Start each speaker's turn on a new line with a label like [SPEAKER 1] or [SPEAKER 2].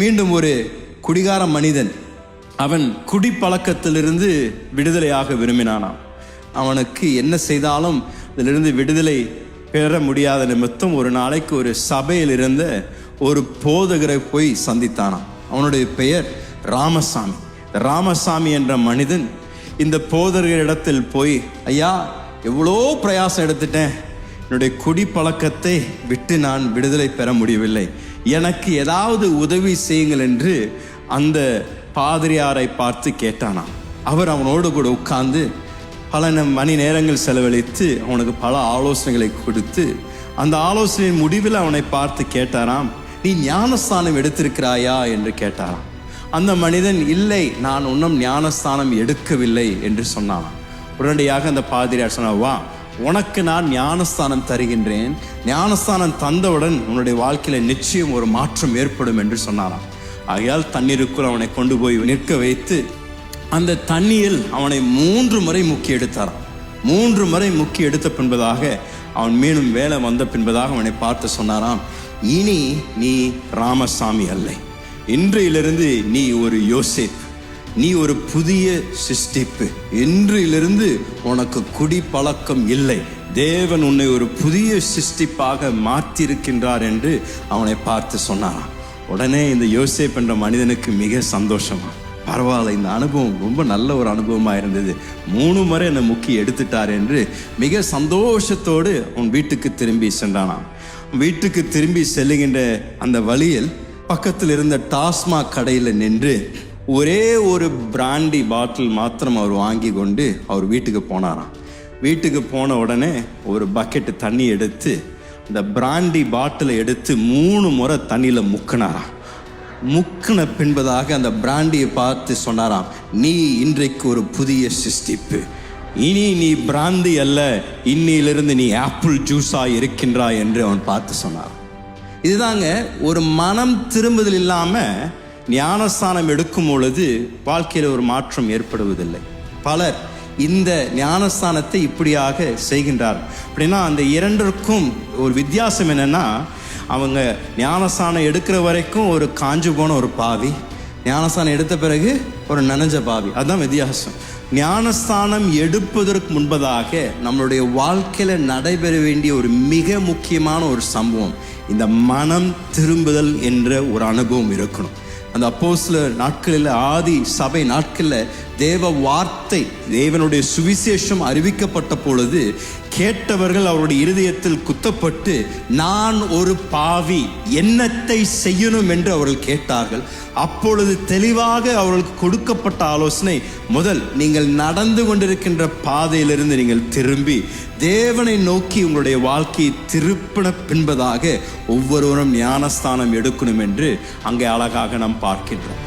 [SPEAKER 1] மீண்டும் ஒரு குடிகார மனிதன். அவன் குடிப்பழக்கத்திலிருந்து விடுதலையாக விரும்பினானாம். அவனுக்கு என்ன செய்தாலும் அதிலிருந்து விடுதலை பெற முடியாத நிமித்தம் ஒரு நாளைக்கு ஒரு சபையில் இருந்த ஒரு போதகரை போய் சந்தித்தானாம். அவனுடைய பெயர் ராமசாமி. ராமசாமி என்ற மனிதன் இந்த போதகரிடத்தில் போய் ஐயா எவ்வளோ பிரயாசம் எடுத்துட்டேன். என்னுடைய குடிப்பழக்கத்தை விட்டு நான் விடுதலை பெற முடியவில்லை. எனக்கு ஏதாவது உதவி செய்யுங்கள் என்று அந்த பாதிரியாரை பார்த்து கேட்டானாம். அவர் அவனோடு கூட உட்கார்ந்து பல மணி நேரங்கள் செலவழித்து அவனுக்கு பல ஆலோசனைகளை கொடுத்து அந்த ஆலோசனையின் முடிவில் அவனை பார்த்து கேட்டாராம் நீ ஞானஸ்தானம் எடுத்திருக்கிறாயா? என்று கேட்டாராம். அந்த மனிதன் இல்லை நான் இன்னும் ஞானஸ்தானம் எடுக்கவில்லை என்று சொன்னானாம். உடனடியாக அந்த பாதிரியார் சொன்னார் வா உனக்கு நான் ஞானஸ்தானம் தருகின்றேன். ஞானஸ்தானம் தந்தவுடன் உன்னுடைய வாழ்க்கையில நிச்சயம் ஒரு மாற்றம் ஏற்படும் என்று சொன்னாராம். ஆகையால் தண்ணீருக்குள் அவனை கொண்டு போய் நிற்க வைத்து அந்த தண்ணியில் அவனை மூன்று முறை முக்கி எடுத்தாராம். மூன்று முறை முக்கி எடுத்த பின்பதாக அவன் மீண்டும் வேலை வந்த பின்பதாக அவனை பார்த்து சொன்னாராம் இனி நீ ராமசாமி அல்ல. இன்றையிலிருந்து நீ ஒரு யோசேப் நீ ஒரு புதிய சிஷ்டிப்பு இன்றிலிருந்து உனக்கு குடி பழக்கம் இல்லை. தேவன் உன்னை ஒரு புதிய சிஷ்டிப்பாக மாற்றியிருக்கின்றார் என்று அவனை பார்த்து சொன்னாராம் உடனே இந்த யோசேப் என்ற மனிதனுக்கு மிக சந்தோஷமா. பரவாயில்ல இந்த அனுபவம் ரொம்ப நல்ல ஒரு அனுபவமாக இருந்தது. மூணு முறை என்னை முக்கி எடுத்துட்டார் என்று மிக சந்தோஷத்தோடு உன் வீட்டுக்கு திரும்பி சென்றானாம். வீட்டுக்கு திரும்பி செல்லுகின்ற அந்த வழியில் பக்கத்தில் இருந்த டாஸ்மாக் கடையில் நின்று ஒரே ஒரு பிராண்டி பாட்டில் மாத்திரம் அவர் வாங்கி கொண்டு அவர் வீட்டுக்கு போனாராம். வீட்டுக்கு போன உடனே ஒரு பக்கெட்டு தண்ணி எடுத்து அந்த பிராண்டி பாட்டிலை எடுத்து மூணு முறை தண்ணியில் முக்கினாராம். முக்கின பின்பதாக அந்த பிராண்டியை பார்த்து சொன்னாராம் நீ இன்றைக்கு ஒரு புதிய சிருஷ்டிப்பு. இனி நீ பிராந்தி அல்ல இன்னிலிருந்து நீ ஆப்பிள் ஜூஸாக இருக்கின்றாய் என்று அவன் பார்த்து சொன்னார் இதுதாங்க ஒரு மனம் திரும்புதல் இல்லாமல் ஞானஸ்தானம் எடுக்கும் பொழுது வாழ்க்கையில் ஒரு மாற்றம் ஏற்படுவதில்லை. பலர் இந்த ஞானஸ்தானத்தை இப்படியாக செய்கின்றார். அப்படின்னா அந்த இரண்டிற்கும் ஒரு வித்தியாசம் என்னென்னா அவங்க ஞானஸ்தானம் எடுக்கிற வரைக்கும் ஒரு காஞ்சு போன ஒரு பாவி ஞானஸ்தானம் எடுத்த பிறகு ஒரு நனைஞ்ச பாவி. அதுதான் வித்தியாசம். ஞானஸ்தானம் எடுப்பதற்கு முன்பதாக நம்மளுடைய வாழ்க்கையில் நடைபெற வேண்டிய ஒரு மிக முக்கியமான ஒரு சம்பவம் இந்த மனம் திரும்புதல் என்ற ஒரு அனுபவம் இருக்கணும். அந்த அப்போஸ்ல நாட்களில் ஆதி சபை நாட்களில் தேவ வார்த்தை தேவனுடைய சுவிசேஷம் அறிவிக்கப்பட்ட பொழுது கேட்டவர்கள் அவருடைய இருதயத்தில் குத்தப்பட்டு நான் ஒரு பாவி என்னத்தை செய்யணும்? என்று அவர்கள் கேட்டார்கள். அப்பொழுது தெளிவாக அவர்களுக்கு கொடுக்கப்பட்ட ஆலோசனை முதல் நீங்கள் நடந்து கொண்டிருக்கின்ற பாதையிலிருந்து நீங்கள் திரும்பி தேவனை நோக்கி உங்களுடைய வாழ்க்கையை திருப்பின பின்பதாக ஒவ்வொருவரும் ஞானஸ்தானம் எடுக்கணும் என்று அங்கே அழகாக நாம் பார்க்கின்றோம்.